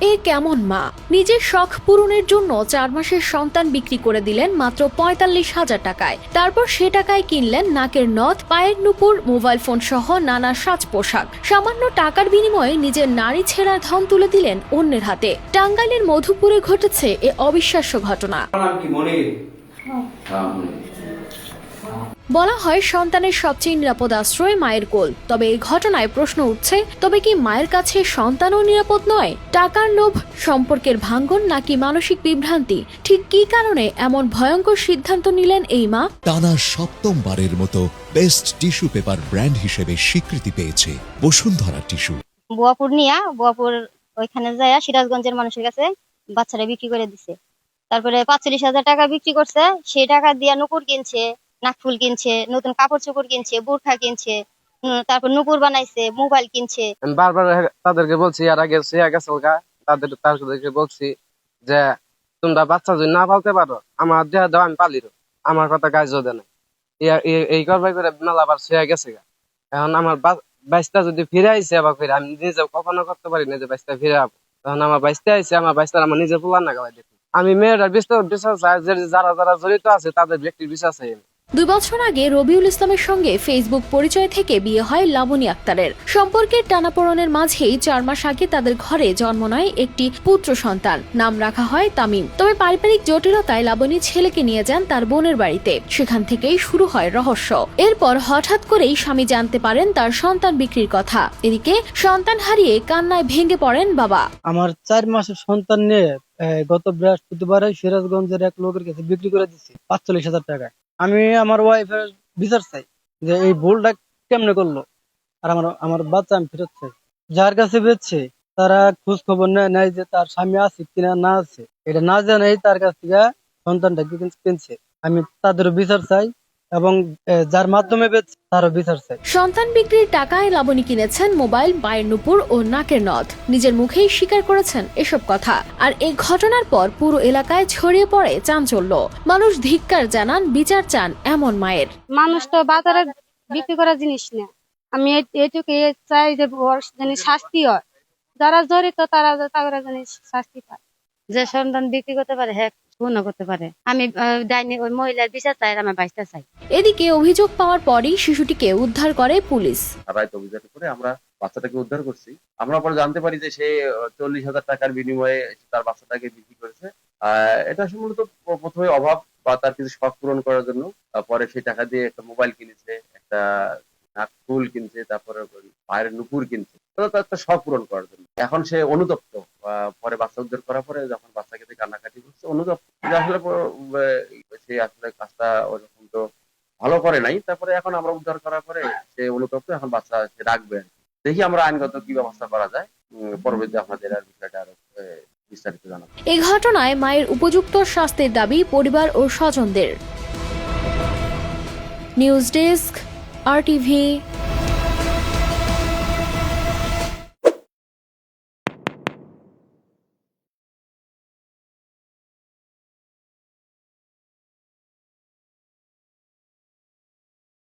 এ কেমন মা? নিজের শখ পূরণের জন্য চার মাসের সন্তান বিক্রি করে দিলেন মাত্র পঁয়তাল্লিশ হাজার টাকায়। তারপর সে টাকায় কিনলেন নাকের নথ পায়ের নুপুর মোবাইল ফোন সহ নানা সাজ পোশাক। সামান্য টাকার বিনিময়ে নিজের নারী ছেঁড়ার ধন তুলে দিলেন অন্যের হাতে। টাঙ্গাইলের মধুপুরে ঘটেছে এ অবিশ্বাস্য ঘটনা। বলা হয় সন্তানের সবচেয়ে নিরাপদ আশ্রয় মায়ের কোল। তবে এই ঘটনায় প্রশ্ন উঠছে তবে কি মায়ের কাছে সন্তানও নিরাপদ নয়? টাকার লোভ সম্পর্কের ভাঙ্গন নাকি মানসিক বিভ্রান্তি? ঠিক কি কারণে এমন ভয়ঙ্কর সিদ্ধান্ত নিলেন এই মা? টানা সপ্তমবারের মতো বেস্ট টিস্যু পেপার ব্র্যান্ড হিসেবে স্বীকৃতি পেয়েছে বসুন্ধরা টিস্যু। বুয়াপুর নিয়া বুয়াপুর ওইখানে যায় সিরাজগঞ্জের মানুষের কাছে বাচ্চারা বিক্রি করে দিছে। তারপরে পাঁচচল্লিশ হাজার টাকা বিক্রি করছে সেই টাকা দিয়া নুপুর কিনছে নাকফুল কিনছে, নতুন কাপড় চোপড় কিনছে, বোরখা কিনছে তারপর নুপুর বানাইছে, মোবাইল কিনছে। বারবার তাদেরকে বলছি আর আগে সে গেছে তাদের তাদেরকে বলছি যে, তোমরা বাচ্চা যদি না পালতে পারো, আমার দেহ দাও, আমি পালির আমার কথা গায়ে জোদে নাই। এই- করবাই করে মেলা আবার গেছে গা। এখন আমার বাইশটা যদি ফিরে আইসে আবার ফিরে আমি নিজে কখনো করতে পারি না যে বাইশটা ফিরে আবো। তখন আমার বাইশটা আইসে আমার বাইশটা আমার নিজে পোলা না গাওয়াই দেখি। আমি মেয়েটার বিশ্বাস বিশ্বাস যারা যারা জড়িত আছে, তাদের ব্যক্তির বিশ্বাস আমি। দুই বছর আগে রবিউল ইসলামের সঙ্গে ফেসবুক পরিচয় থেকে বিয়ে হয় লাবণী আক্তারের। সম্পর্কের টানাপোড়নের মাঝেই চার মাস আগে তাদের ঘরে জন্ম নেয় একটি পুত্র সন্তান। নাম রাখা হয় তামিম। তবে পারিবারিক জটিলতায় লাবণী ছেলেকে নিয়ে যান তার বোনের বাড়িতে। সেখান থেকেই শুরু হয় রহস্য। এরপর হঠাৎ করেই স্বামী জানতে পারেন তার সন্তান বিক্রির কথা। এদিকে সন্তান হারিয়ে কান্নায় ভেঙে পড়েন বাবা। আমার চার মাসের সন্তান নিয়ে গত বৃহস্পতিবারে সিরাজগঞ্জের এক লোকের কাছে বিক্রি করে দিচ্ছি পাঁচচল্লিশ হাজার টাকায়। আমি আমার ওয়াইফের বিচার চাই যে এই ভুলটা কেমনে করল। আর আমার আমার বাচ্চা আমি ফেরত চাই। যার কাছে বেচছে তারা খোঁজ খবর নেয় নাই যে তার স্বামী আছে কিনা না আছে। এটা না জানাই তার কাছ থেকে সন্তানটাকে কিন- কিনছে। আমি তাদের বিচার চাই এবং যার মাধ্যমে তারও বিচার চাই। সন্তান বিক্রির টাকায় লাবণী কিনেছেন মোবাইল পায়ের নুপুর ও নাকের নথ নিজের মুখেই স্বীকার করেছেন এসব কথা। আর এই ঘটনার পর পুরো এলাকায় ছড়িয়ে পড়ে চাঞ্চল্য। মানুষ ধিক্কার জানান বিচার চান এমন মায়ের। মানুষ তো বাজারে বিক্রি করা জিনিস না। আমি এটুকু চাই যে যেন শাস্তি হয়। যারা জড়িত তারা তারা যেন শাস্তি পায়। যে সন্তান বিক্রি করতে পারে হ্যাঁ। পূর্ণ করতে পারে। আমি ডাইনি ওই মহিলার বিচার চাই আমার বাইশটা চাই। এদিকে অভিযোগ পাওয়ার পরই শিশুটিকে উদ্ধার করে পুলিশ। অভিযান করে আমরা বাচ্চাটাকে উদ্ধার করছি। আমরা পরে জানতে পারি যে সে চল্লিশ হাজার টাকার বিনিময়ে তার বাচ্চাটাকে বিক্রি করেছে। আহ, এটা মূলত প্রথমে অভাব বা তার কিছু শখ পূরণ করার জন্য। তারপরে সেই টাকা দিয়ে একটা মোবাইল কিনেছে একটা নাক ফুল কিনছে তারপরে পায়ের নুপুর কিনছে। তার একটা শখ পূরণ করার জন্য। এখন সে অনুতপ্ত। পরে বাচ্চা উদ্ধার করার পরে যখন বাচ্চাকে দিয়ে কান্নাকাটি করছে অনুতপ্ত যে আসলে সে আসলে কাজটা ওরকম তো ভালো করে নাই। তারপরে এখন আমরা উদ্ধার করার পরে সে অনুতপ্ত, এখন বাচ্চা সে রাখবে দেখি আমরা আইনগত কি ব্যবস্থা করা যায়। পরবর্তী আপনাদের আর বিষয়টা আরও বিস্তারিত জানাব। এ ঘটনায় মায়ের উপযুক্ত শাস্তির দাবি পরিবার ও স্বজনদের। নিউজ ডেস্ক আর টিভি